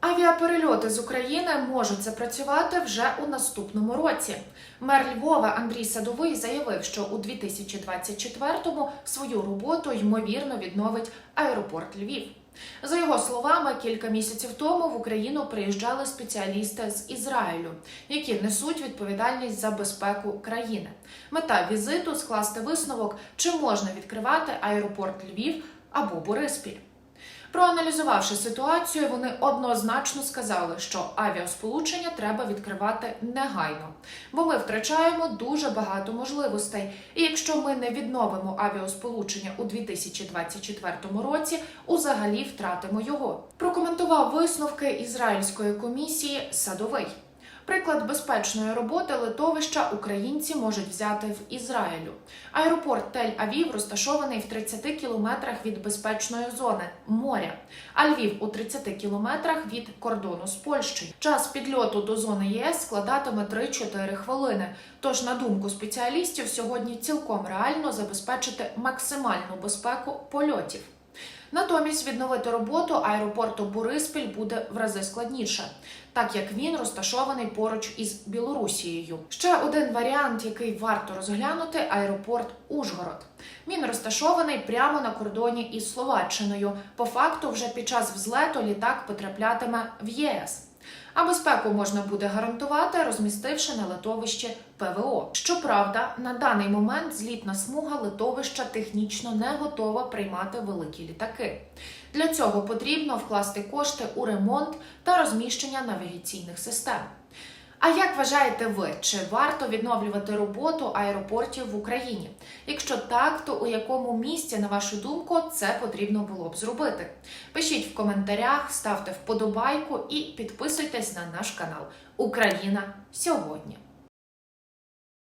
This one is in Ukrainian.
Авіаперельоти з України можуть запрацювати вже у наступному році. Мер Львова Андрій Садовий заявив, що у 2024-му свою роботу ймовірно відновить аеропорт Львів. За його словами, кілька місяців тому в Україну приїжджали спеціалісти з Ізраїлю, які несуть відповідальність за безпеку країни. Мета візиту скласти висновок, чи можна відкривати аеропорт Львів або Бориспіль. Проаналізувавши ситуацію, вони однозначно сказали, що авіасполучення треба відкривати негайно, бо ми втрачаємо дуже багато можливостей. І якщо ми не відновимо авіасполучення у 2024 році, узагалі втратимо його. Прокоментував висновки ізраїльської комісії Садовий. Приклад безпечної роботи литовища українці можуть взяти в Ізраїлю. Аеропорт Тель-Авів розташований в 30 кілометрах від безпечної зони моря, а Львів у 30 кілометрах від кордону з Польщею. Час підльоту до зони ЄС складатиме 3-4 хвилини. Тож, на думку спеціалістів, сьогодні цілком реально забезпечити максимальну безпеку польотів. Натомість відновити роботу аеропорту Бориспіль буде в рази складніше, так як він розташований поруч із Білорусією. Ще один варіант, який варто розглянути аеропорт Ужгород. Він розташований прямо на кордоні із Словаччиною. По факту, вже під час взлету літак потраплятиме в ЄС. А безпеку можна буде гарантувати, розмістивши на литовищі ПВО. Щоправда, на даний момент злітна смуга литовища технічно не готова приймати великі літаки. Для цього потрібно вкласти кошти у ремонт та розміщення навігаційних систем. А як вважаєте ви, чи варто відновлювати роботу аеропортів в Україні? Якщо так, то у якому місці, на вашу думку, це потрібно було б зробити? Пишіть в коментарях, ставте вподобайку і підписуйтесь на наш канал Україна сьогодні.